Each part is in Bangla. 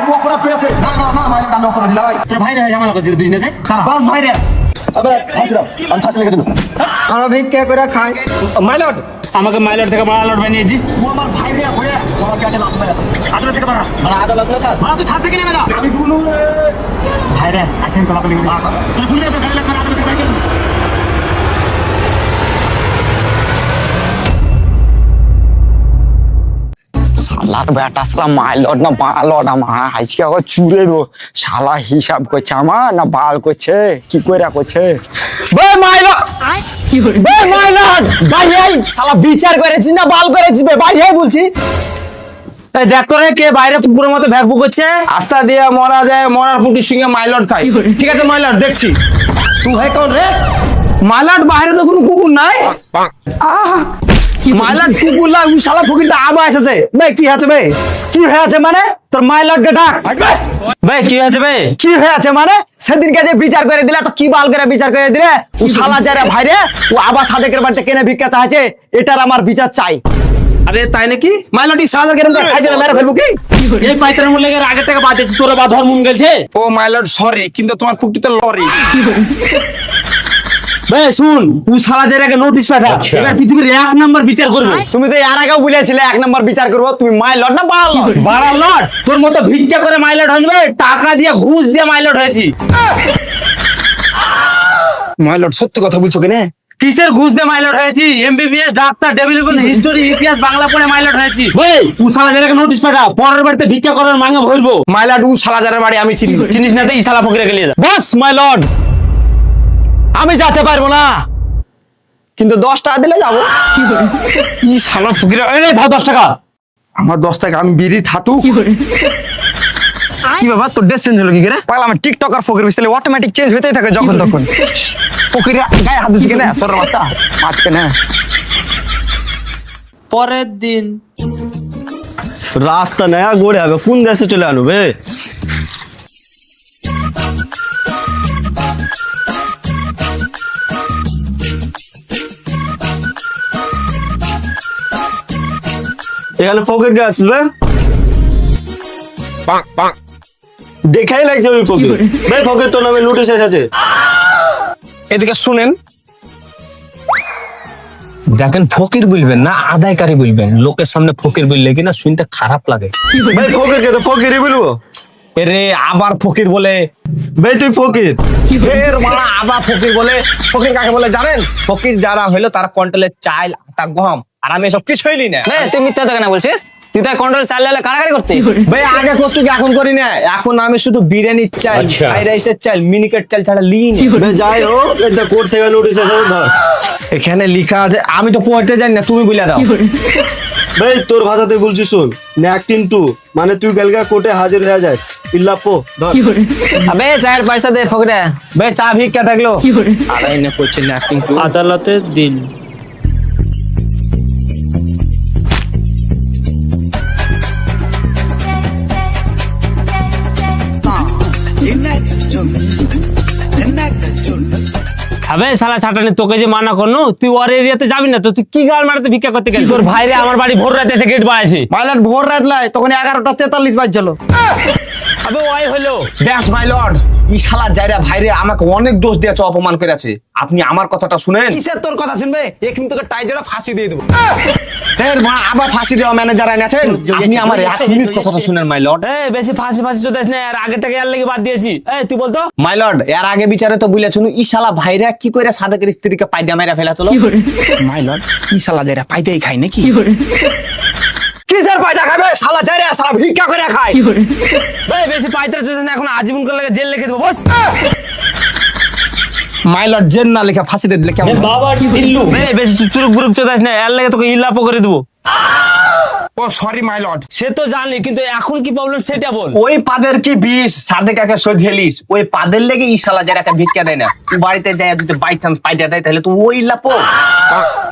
ও অপরাধ করেছে। না না না মাইলট আমি অপরাধ লাই তোর ভাই রে ঝামেলা করছিস দুই দিনে বাস ভাই রে আবে ফাঁসি দাও। আমি ফাঁসি লিখে দেবো। আমরা ভিক্ষা করে খাই। মাইলট আমাকে মাইলর থেকে বড় লট বানিয়েছিস ও আমার ভাই রে হয়ে আমার কাছে লাভ মেরে আদালত থেকে বাড়া মানে আদালত না স্যার বাড়া তুই ছাদ থেকে নেমে যা। আমি গুলো ভাই রে আসেন কলা কলি তুই ভুলে তো গাড়ি লাগবে আদালত থেকে শালার বেটা শালা মাইলট না বালট আমার আজকে আবার চুরে দেবো। শালা হিসাব করছে আমার না বাল করছে কি করে করছে? বে মাইলট বে মাইলট বাইরে আই। শালা বিচার করেছিস না বাল করেছিস বে বাইরে আই বলছি। দেখ তোরে কে বাইরে পুকুরের মতো ভ্যাক বুকছে আস্তা দিয়ে মরা যায় মরার পুটির সঙ্গে মাইলট খাই ঠিক আছে মাইলট দেখছি। তুই হয় কোন রে। মাইলট বাইরে তো কোনো কুকুর নাই। আহ! শালা ফকিরটা আবা এসেছে। কি আছে বে? কি হয়েছে মানে? তোর ডাক। ভাই কি হয়েছে ভাই কি হয়েছে মানে? সেদিনকে যে বিচার করে দিলে তো কি বাল করে বিচার করে দিলে? ও শালা যারা ভাইরে ও আবার সাদেকের বাড়িতে কেনে ভিক্ষা চাইছে এটার আমার বিচার চাই। আরে তাই নাকি? মাইলটি সাদা কেন খাই দিলে মেরে ফেলব কি? এই পাইতার মূল্যে আগে থেকে বাদ তোরা বা ধর্ম গেছে ও মাইলট সরি কিন্তু তোমার পুকটিতে লরি। ভাই শুন তুই সালা জায়গাকে নোটিশ পাঠা। এবার পৃথিবীর এক নম্বর বিচার করবে। তুমি তো এর আগেও বলেছিলে এক নম্বর বিচার করব তুমি মাইলট না বাড়া লট তোর মতো ভিক্ষা করে মাইলট হয়ে টাকা দিয়ে ঘুষ দিয়ে মাইলট হয়েছি। মাইলট সত্যি কথা বলছো কেন? কিসের ঘুষ দিয়ে মাইলট হয়েছি? এমবিবিএস ডাক্তার ডেভেলপমেন্ট হিস্টোরি ইতিহাস বাংলা পড়ে মাইলট হয়েছি। ভাই উসালা জায়গাকে নোটিশ পাঠা পরের বাড়িতে ভিক্ষা করার মাঙ্গা ভরবো। মাইলট উ শালাজারের বাড়ি আমি চিনি। চিনিস না তো ইসালা ফকিরে গেলিয়ে যা। Boss my lord. আমি যেতে পারব না। কিন্তু দশ টাকা দিলে যাব। ফকিরে এই ধর দশ টাকা। আমার দশ টাকা আমি বিড়ি থাতু কি বাবা তোর ড্রেস চেঞ্জ হলো কি করে? পাগলা আমার টিকটক আর ফকির বিস্তালে অটোমেটিক চেঞ্জ হতেই থাকে যখন তখন। ফকির গায়ে হাত দিচ্ছে কেন? সর বাচ্চা মাছ কেন? পরের দিন। রাস্তা নয়া গড়ে হবে কোন দেশে চলে আনো এখানে ফকির কে আসবে দেখাই লাগছে ওই ফকির ভাই ফকির তোর নামে নোটিশ এসেছে এদিকে শুনেন। দেখেন ফকির বলবেন না আদায়কারী বলবেন। লোকের সামনে ফকির বললে কিনা শুনতে খারাপ লাগে। ভাই ফকির কে তো ফকিরই বলব। এরে আবার ফকির বলে। ভাই তুই ফকির। ফের মারা আবার ফকির বলে। ফকির কাকে বলে জানেন? ফকির যারা হইল তারা কন্ট্রোলের চাল আটা গম আর আমি এসব কিছুই নি। না তুই মিথ্যা কথা বলছিস? তুই তো কন্ট্রোল চালিয়ে কারাগারি করতিস। ভাই আগে করতো কি এখন করি না। এখন আমি শুধু বিরিয়ানির চাল ফ্রাইড রাইসের চাল মিনিকেট চাল ছাড়া লিই যাই হোক এটা কোর্ট থেকে নোটিশ এখানে লেখা আছে আমি তো পড়তে জানি না তুমি বলে দাও। ভাই তোর ভাষাতে বলছি শোন ন্যাকটিন টু মানে তুই কালকে কোর্টে হাজির হয়ে যাস। ইল্লাপো ধর। আবে চায়ের পয়সা দে ফকরে। ভাই চা ভিক্ষা থাকল। না করছে টু আদালতের দিন। আবে সালা ছাটানি তোকে যে মানা করল তুই ওর এরিয়াতে যাবি না তো তুই কি গাল মারাতে ভিক্ষা করতে গেলি? তোর ভাইরে আমার বাড়ি ভোর রাতে এসে গেট বাড়াইছে মাইলট ভোর রাত লাই তখন এগারোটা তেতাল্লিশ বাজছিল। আবে ওই হলো ব্যাস মাই লর্ড ই শালা যাইরা ভাইরে আমাকে অনেক দোষ দিয়েছে অপমান করেছে। আপনি আমার কথাটা শুনেন? কিসের তোর কথা শুনবে? এখানে তোকে টাইজেরা ফাঁসি দিয়ে দেবো। এর মা আবার ফাঁসি দেওয়া ম্যানেজার আছেন? আপনি আমার এক মিনিট কথাটা শুনেন মাই লর্ড এই বেশি ফাঁসি ফাঁসি চোদাস না আর আগেরটাকে আর লেগে বাদ দিয়েছি। এই তুই বলতো? মাই লর্ড এর আগে বিচারে তো বলেছেন ই শালা ভাইরা কি করে সাদেকের স্ত্রীকে পাইদা মেরা ফেলা চলো? মাই লর্ড ই শালা যাইরা পাইদাই খায় নাকি? কিসের পায়দা খাবে? শালা যাইরা শালা ভিক্ষা করে খায়। এই বেশি পাইতে চোদাস না এখন আজীবন করে লাগে জেল লিখে দেবো বস। মাই লর্ড জেন না লেখা ফাঁসি দিয়ে দিলে কেমন হয়? এই বেশি চুরুক বুরুক চোদাস না এর লাগে তোকে ইলাপো করে দেবো। ও সরি মাই লর্ড সে তো জানি কিন্তু এখন কি প্রবলেম সেটা বল। ওই পাদের কি বিষ? সাদে কাকে সোঝেলিস ওই পাদের লেগে ইশালা যারা একটা ভিক্ষা দেয় না। তুই বাড়িতে যাই যদি বাই চান্স পাইতে দেয় তাহলে তুই ওই লাপো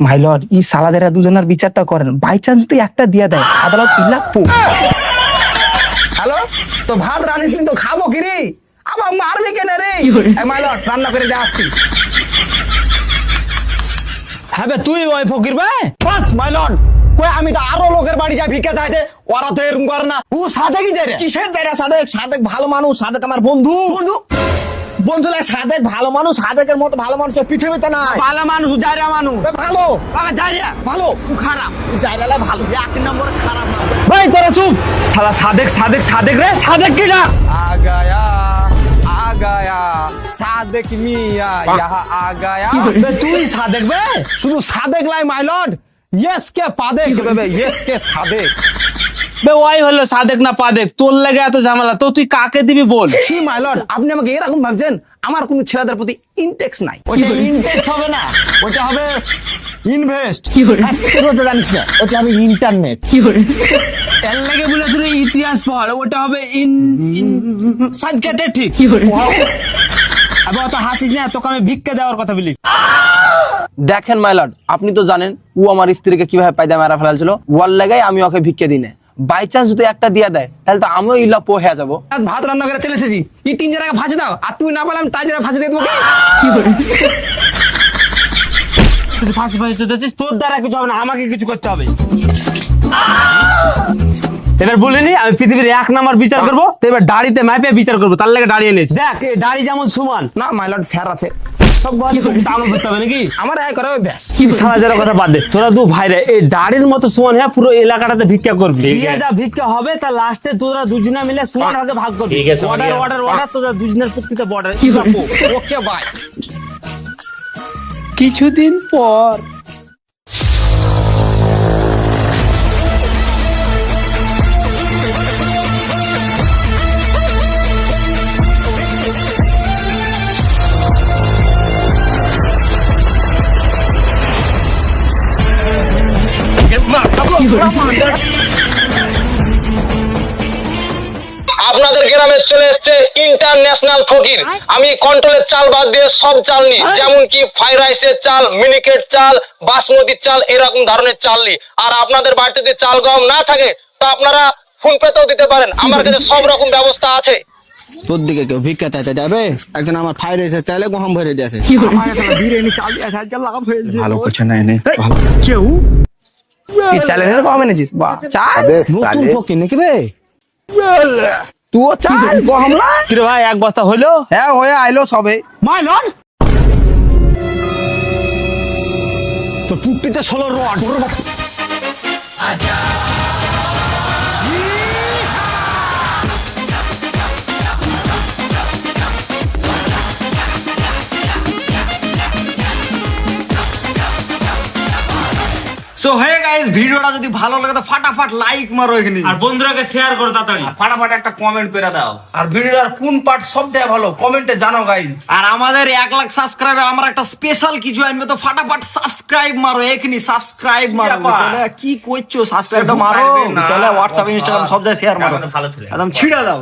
মাই লর্ড ই সালাদেরা দুজনের বিচারটা করেন। বাই চান্স তুই একটা দিয়ে দেয়। আদালত ইলাপো হ্যালো তো ভাত রানিস নি তো খাব কি রে? আবার মারবি কেন রে? মাই লর্ড রান্না করে দিয়ে আসছি। হ্যাঁ তুই ওই ফকির ভাই বাস মাই লর্ড কই আমি তো আরও লোকের বাড়ি যাই ভিক্ষা চাইতে। ওরা তো এরকম করে না। ও কি রে। কিসের না সাদেক? সাদেক ভালো মানুষ সাদেক আমার বন্ধু। বন্ধু? বন্ধুরা সাদেক ভালো মানুষ সাদেকের মতো ভালো মানুষ পৃথিবীতে নাই। ভালো মানুষ জায়রা মানুষ। ভালো। ভালো। খারাপ। ভালো। এক নম্বর খারাপ ভাই তোরা চুপ। সাদেক সাদেক সাদেক রে। সাদেক কি না? আগায়া আগায়া সাদেক মিয়া ইহা আগায়া। তুই সাদেক বে? শুধু সাদেক লাই মাই লর্ড ইয়েস কে পাদেক। ইয়েস কে সাদেক। বে ওই হলো সাদেক না পাদেক তোর লাগে এত ঝামেলা তো তুই কাকে দিবি বল? ছি মাই লর্ড আপনি আমাকে এরকম ভাবছেন আমার কোনো ছেলেদের প্রতি ইনটেক্স নাই। ওটা ইনটেক্স হবে না ওটা হবে ইনভেস্ট তুই তো জানিস না ওটা হবে ইন্টারনেট এর লাগে বলেছিল ইতিহাস পড় ওটা হবে ইন ইন সাদকাতে ঠিক। আবার অত হাসিস না তোকে আমি ভিক্ষা দেওয়ার কথা বলিস। দেখেন মাইলড আপনি তো জানেন ও আমার স্ত্রীকে কীভাবে পায়দা মারা ফেলাছিল ওয়ার লাগাই আমি ওকে ভিক্ষে দিই না বাই চান্স যদি একটা দিয়া দেয় তাহলে তো আমিও ইল্লা পো হয়ে যাব। ভাত রান্না করে চলে এসেছি। এই তিন ফাঁসি দাও। আর তুই না পেলাম তাই ফাঁসি দিয়ে দেবো শুধু ফাঁসি ফাঁসি চলতেছিস তোর দ্বারা কিছু হবে না আমাকে কিছু করতে হবে। এবার বলিনি আমি পৃথিবীর এক নাম্বার বিচার করব তো এবার দাড়িতে মাইপে বিচার করব তার লাগে দাঁড়িয়ে নিয়েছি দেখ এই দাড়ি যেমন সমান। না মাইলড ফের আছে। সব কথা করতে হবে নাকি? আমার এই করে ব্যাস কি সারা যারা কথা বাদ দে। তোরা দু ভাইরা এই দাড়ির মতো সমান হ্যাঁ পুরো এলাকাটাতে ভিক্ষা করবি। যা ভিক্ষা হবে তা লাস্টে তোরা দুজনে মিলে সমান ভাগে ভাগ করবি। অর্ডার অর্ডার অর্ডার তোরা দুজনের প্রকৃত বর্ডার ওকে বাই কিছুদিন পর আপনাদের গ্রামে চলে এসেছে ইন্টারন্যাশনাল ফকির। আমি কন্ট্রোলের চাল বাদ দিয়ে সব চাল নিই। যেমন কি ফ্রাইড রাইসের চাল মিনিকেট চাল বাসমতি চাল এরকম ধরনের চাল নিই। আর আপনাদের বাড়িতে যদি চাল গম না থাকে তা আপনারা ফোন পেতেও দিতে পারেন। আমার কাছে সব রকম ব্যবস্থা আছে। তোর দিকে কেউ ভিক্ষা চাইতে যাবে? একজন আমার ফায়ার এসে চাইলে গহম ভরে দিয়েছে। বিরিয়ানি চাল লাভ হয়েছে ভালো করছে না এনে। কেউ? এই চ্যালেঞ্জের গহম এনেছিস? বাহ চাল। নতুন ফকির নাকি বে? তুইও চাল গহম না কিরে ভাই এক বস্তা হইল? হ্যাঁ হয়ে আইলো সবে। মাইলন তো পুকটিতে ষোলো রড। সো হয়ে গাইস ভিডিওটা যদি ভালো লাগে তো ফাটাফাট লাইক মারো এখানে। আর বন্ধুরাকে শেয়ার করো তাড়াতাড়ি। ফাটাফাট একটা কমেন্ট করে দাও। আর ভিডিওটার কোন পার্ট সবথেকে ভালো কমেন্টে জানাও গাইস আর আমাদের এক লাখ সাবস্ক্রাইবার আমরা একটা স্পেশাল কিছু আনবে তো ফাটাফাট সাবস্ক্রাইব মারো এখনি সাবস্ক্রাইব মারো। তাহলে কি করছ? সাবস্ক্রাইবটা মারো। তাহলে হোয়াটসঅ্যাপ ইনস্টাগ্রাম সব জায়গায় শেয়ার মারো। একদম ছিড়া দাও।